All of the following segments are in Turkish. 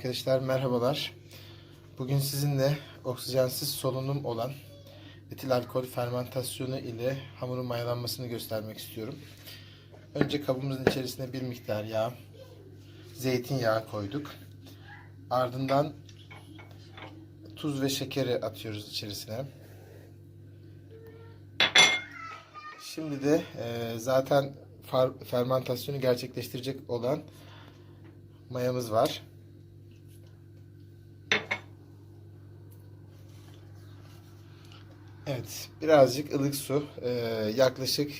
Arkadaşlar merhabalar. Bugün sizinle oksijensiz solunum olan etil alkol fermentasyonu ile hamurun mayalanmasını göstermek istiyorum. Önce kabımızın içerisine bir miktar yağ, zeytinyağı koyduk. Ardından tuz ve şekeri atıyoruz içerisine. Şimdi de e, zaten fermentasyonu gerçekleştirecek olan mayamız var. Evet, birazcık ılık su. Ee, yaklaşık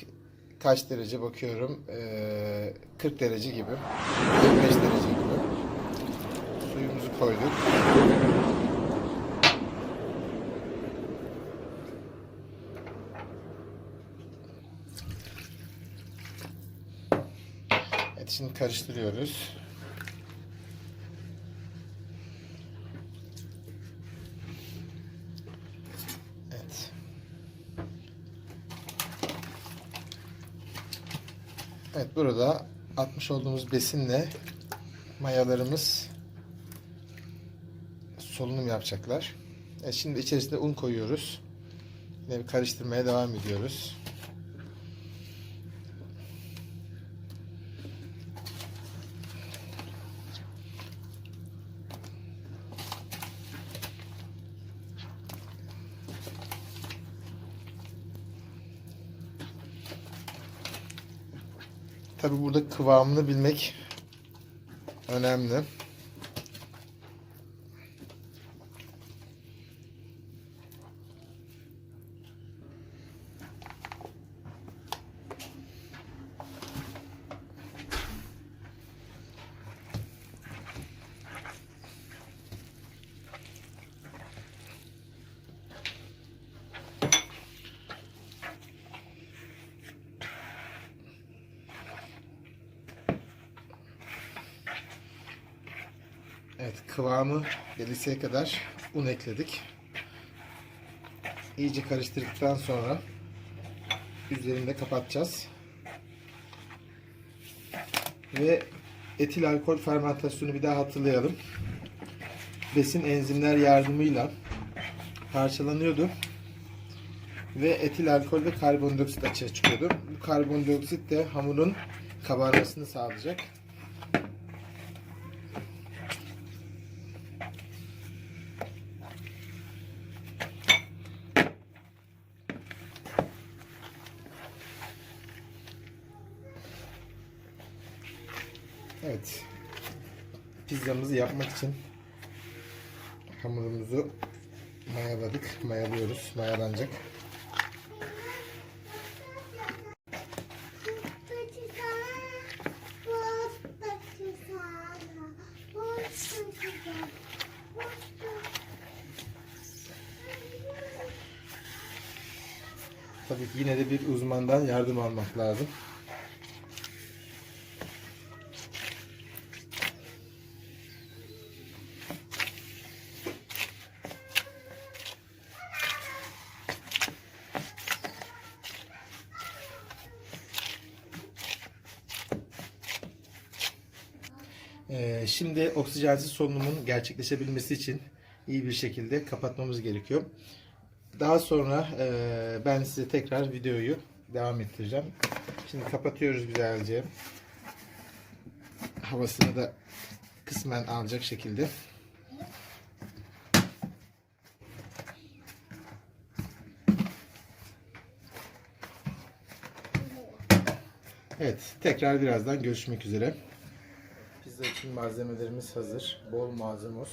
kaç derece bakıyorum? Ee, 40 derece gibi. 45 derece gibi. Suyumuzu koyduk. Evet, şimdi karıştırıyoruz. Evet. Evet burada atmış olduğumuz besinle mayalarımız solunum yapacaklar. Evet, şimdi içerisine un koyuyoruz. Yine bir karıştırmaya devam ediyoruz. Tabi burada kıvamını bilmek önemli. Evet kıvamı gelişeye kadar un ekledik. İyice karıştırdıktan sonra üzerini de kapatacağız. Ve etil alkol fermentasyonu bir daha hatırlayalım. Besin enzimler yardımıyla parçalanıyordu. Ve etil alkol ve karbondioksit açığa çıkıyordu. Bu karbondioksit de hamurun kabarmasını sağlayacak. Evet. Pizzamızı yapmak için hamurumuzu mayaladık. Mayalıyoruz. Mayalanacak. Tabii yine de bir uzmandan yardım almak lazım. Ee, şimdi oksijensiz solunumun gerçekleşebilmesi için iyi bir şekilde kapatmamız gerekiyor. Daha sonra e, ben size tekrar videoyu devam ettireceğim. Şimdi kapatıyoruz güzelce. Havasını da kısmen alacak şekilde. Evet, tekrar birazdan görüşmek üzere. Pizza için malzemelerimiz hazır. Bol malzemos.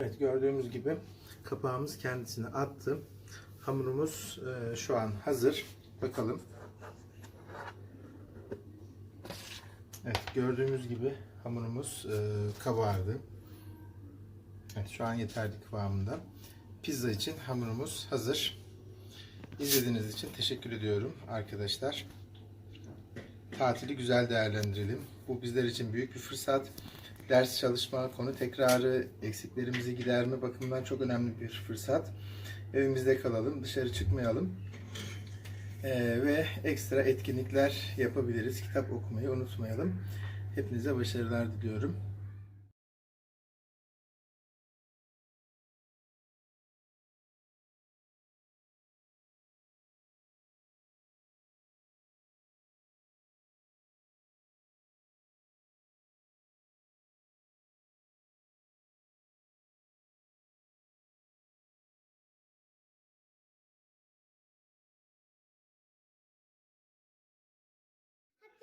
Evet gördüğümüz gibi kapağımız kendisine attı. Hamurumuz e, şu an hazır. Bakalım. Evet gördüğümüz gibi hamurumuz e, kabardı. Evet şu an yeterli kıvamında. Pizza için hamurumuz hazır. İzlediğiniz için teşekkür ediyorum arkadaşlar. Tatili güzel değerlendirelim. Bu bizler için büyük bir fırsat. Ders çalışma, konu tekrarı, eksiklerimizi giderme bakımından çok önemli bir fırsat. Evimizde kalalım, dışarı çıkmayalım. Ee, ve ekstra etkinlikler yapabiliriz. Kitap okumayı unutmayalım. Hepinize başarılar diliyorum.